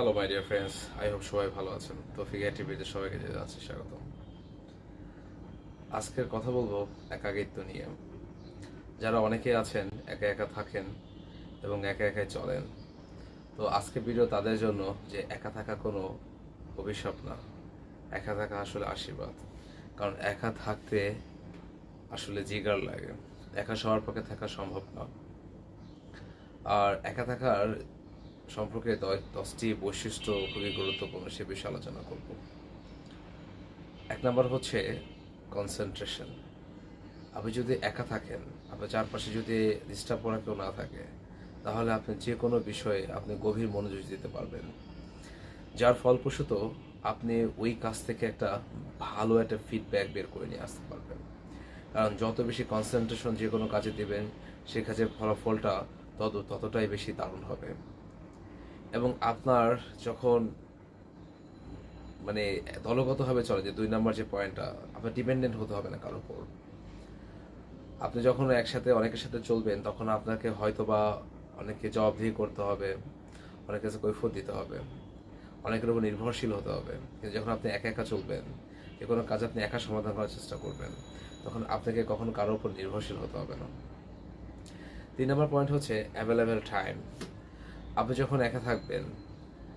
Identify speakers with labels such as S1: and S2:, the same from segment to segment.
S1: Hello my dear friends I hope সবাই ভালো আছেন। তো ফিগার টিভিতে সবাইকে যে যাচ্ছে স্বাগত। আজকের কথা বলব একাকিত্ব নিয়ে। যারা অনেকে আছেন, একা একা থাকেন এবং একা একাই চলেন, তো আজকে ভিডিও তাদের জন্য যে একা থাকা কোনো অভিশাপ না। একা থাকা আসলে আশীর্বাদ। কারণ একা থাকতে আসলে জিগার লাগে। একা সবার পক্ষে থাকা সম্ভব না। আর একা থাকার সম্পর্কে দশটি বৈশিষ্ট্য খুবই গুরুত্বপূর্ণ সে বিষয়ে আলোচনা করব। এক নম্বর হচ্ছে কনসেন্ট্রেশন আপনি যদি একা থাকেন, আপনার চারপাশে যদি ডিস্টার্ব করা কেউ না থাকে, তাহলে আপনি যে কোনো বিষয়ে আপনি গভীর মনোযোগ দিতে পারবেন। যার ফলপ্রসূত আপনি ওই কাজ থেকে একটা ভালো একটা ফিডব্যাক বের করে নিয়ে আসতে পারবেন। কারণ যত বেশি কনসেন্ট্রেশন যে কোনো কাজে দেবেন, সে কাজের ফলাফলটা তত ততটাই বেশি দারুণ হবে। এবং আপনার যখন মানে দলগতভাবে চলে যে দুই নম্বর যে পয়েন্টটা, আপনার ডিপেন্ডেন্ট হতে হবে না কারোর উপর। আপনি যখন একসাথে, অনেকের সাথে চলবেন, তখন আপনাকে হয়তো বা অনেককে জবাবদিহি করতে হবে অনেক কাছে কৈফত দিতে হবে, অনেকের উপর নির্ভরশীল হতে হবে। কিন্তু যখন আপনি একা একা চলবেন, যে কোনো কাজ আপনি একা সমাধান করার চেষ্টা করবেন, তখন আপনাকে কখনো কারোর উপর নির্ভরশীল হতে হবে না। তিন নম্বর পয়েন্ট হচ্ছে অ্যাভেলেবেল টাইম আপনি যখন একা থাকবেন,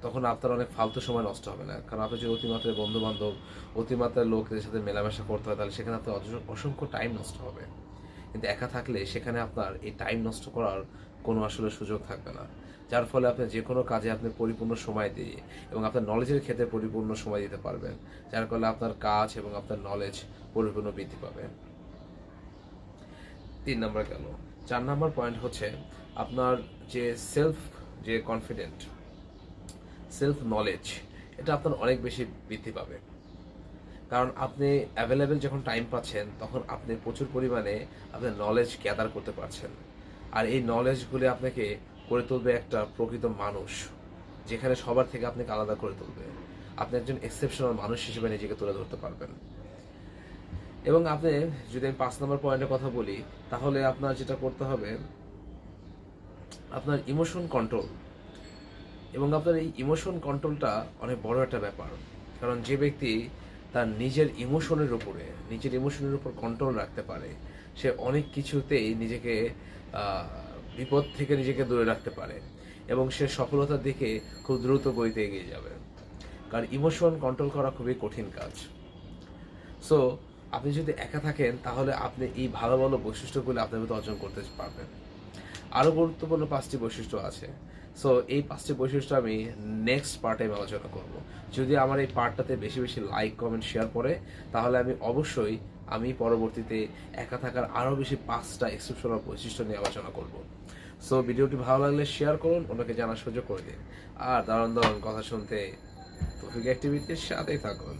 S1: তখন আপনার অনেক ফালতু সময় নষ্ট হবে না। কারণ আপনি যদি অতিমাত্রায় বন্ধু বান্ধব অতিমাত্রায় লোকদের সাথে মেলামেশা করতে হয়, তাহলে সেখানে আপনার অসংখ্য টাইম নষ্ট হবে। কিন্তু একা থাকলে সেখানে আপনার এই টাইম নষ্ট করার কোনো আসলে সুযোগ থাকবে না। যার ফলে আপনি যে কোনো কাজে আপনি পরিপূর্ণ সময় দিয়ে এবং আপনার নলেজের ক্ষেত্রে পরিপূর্ণ সময় দিতে পারবেন। যার ফলে আপনার কাজ এবং আপনার নলেজ পরিপূর্ণ বৃদ্ধি পাবে। তিন নম্বর গেল। চার নম্বর পয়েন্ট হচ্ছে আপনার যে সেলফ যে কনফিডেন্ট সেলফ নলেজ এটা আপনার অনেক বেশি বৃদ্ধি পাবে। কারণ আপনি অ্যাভেলেবেল যখন টাইম পাচ্ছেন, তখন আপনি প্রচুর পরিমাণে আপনার নলেজ গ্যাদার করতে পারছেন। আর এই নলেজগুলি আপনাকে করে তুলবে একটা প্রকৃত মানুষ, যেখানে সবার থেকে আপনাকে আলাদা করে তুলবে। আপনি একজন এক্সেপশনাল মানুষ হিসেবে নিজেকে তুলে ধরতে পারবেন। এবং আপনি যদি আমি পাঁচ নম্বর পয়েন্টের কথা বলি, তাহলে আপনার যেটা করতে হবে আপনার ইমোশন কন্ট্রোল এবং আপনার এই ইমোশন কন্ট্রোলটা অনেক বড় একটা ব্যাপার। কারণ যে ব্যক্তি তার নিজের ইমোশনের উপরে, নিজের ইমোশনের উপর কন্ট্রোল রাখতে পারে, সে অনেক কিছুতেই নিজেকে বিপদ থেকে নিজেকে দূরে রাখতে পারে এবং সে সফলতার দিকে খুব দ্রুত গতিতে এগিয়ে যাবে। কারণ ইমোশন কন্ট্রোল করা খুবই কঠিন কাজ। সো আপনি যদি একা থাকেন, তাহলে আপনি এই ভালো ভালো বৈশিষ্ট্যগুলো আপনার মধ্যে অর্জন করতে পারবেন। আরও গুরুত্বপূর্ণ পাঁচটি বৈশিষ্ট্য আছে। সো এই পাঁচটি বৈশিষ্ট্য আমি নেক্সট পার্টে আমি আলোচনা করব। যদি আমার এই পার্টটাতে বেশি বেশি লাইক কমেন্ট শেয়ার পড়ে তাহলে আমি অবশ্যই আমি পরবর্তীতে একা থাকার আরও বেশি পাঁচটা এক্সেপশনাল বৈশিষ্ট্য নিয়ে আলোচনা করব। সো ভিডিওটি ভালো লাগলে শেয়ার করুন ওনাকে জানার সুযোগ করে দিন। আর দারুণ দারুণ কথা শুনতে তফিক অ্যাক্টিভিটির সাথেই থাকুন।